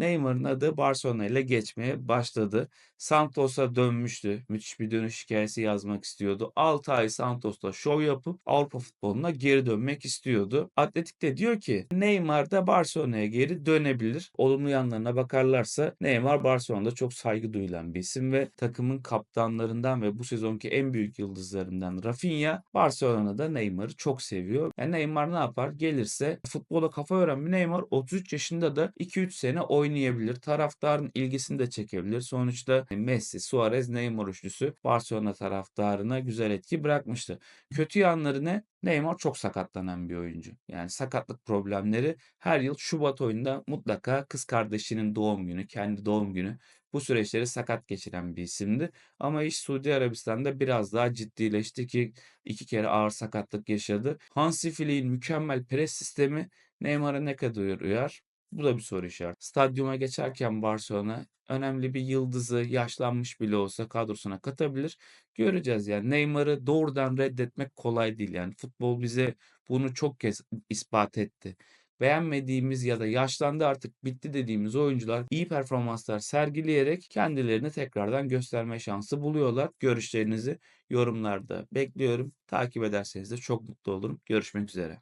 Neymar'ın adı Barcelona ile geçmeye başladı. Santos'a dönmüştü. Müthiş bir dönüş hikayesi yazmak istiyordu. 6 ay Santos'ta şov yapıp Avrupa futboluna geri dönmek istiyordu. Atletik de diyor ki Neymar da Barcelona'ya geri dönebilir. Olumlu yanlarına bakarlarsa Neymar Barcelona'da çok saygı duyulan bir isim ve takımın kaptanlarından ve bu sezonki en büyük yıldızlarından Rafinha Barcelona'da Neymar'ı çok seviyor. Yani Neymar ne yapar? Gelirse futbola kafa öğren bir Neymar 33 yaşında da 2-3 sene oynayabilir. Taraftarın ilgisini de çekebilir. Sonuçta Messi, Suarez, Neymar üçlüsü Barcelona taraftarına güzel etki bırakmıştı. Kötü yanları ne? Neymar çok sakatlanan bir oyuncu. Yani sakatlık problemleri her yıl Şubat ayında mutlaka kız kardeşinin doğum günü, kendi doğum günü bu süreçleri sakat geçiren bir isimdi. Ama iş Suudi Arabistan'da biraz daha ciddileşti ki iki kere ağır sakatlık yaşadı. Hansi Flick'in mükemmel pres sistemi Neymar'a ne kadar uyar? Bu da bir soru işareti. Stadyuma geçerken Barcelona önemli bir yıldızı yaşlanmış bile olsa kadrosuna katabilir. Göreceğiz yani Neymar'ı doğrudan reddetmek kolay değil. Yani futbol bize bunu çok kez ispat etti. Beğenmediğimiz ya da yaşlandı artık bitti dediğimiz oyuncular iyi performanslar sergileyerek kendilerini tekrardan gösterme şansı buluyorlar. Görüşlerinizi yorumlarda bekliyorum. Takip ederseniz de çok mutlu olurum. Görüşmek üzere.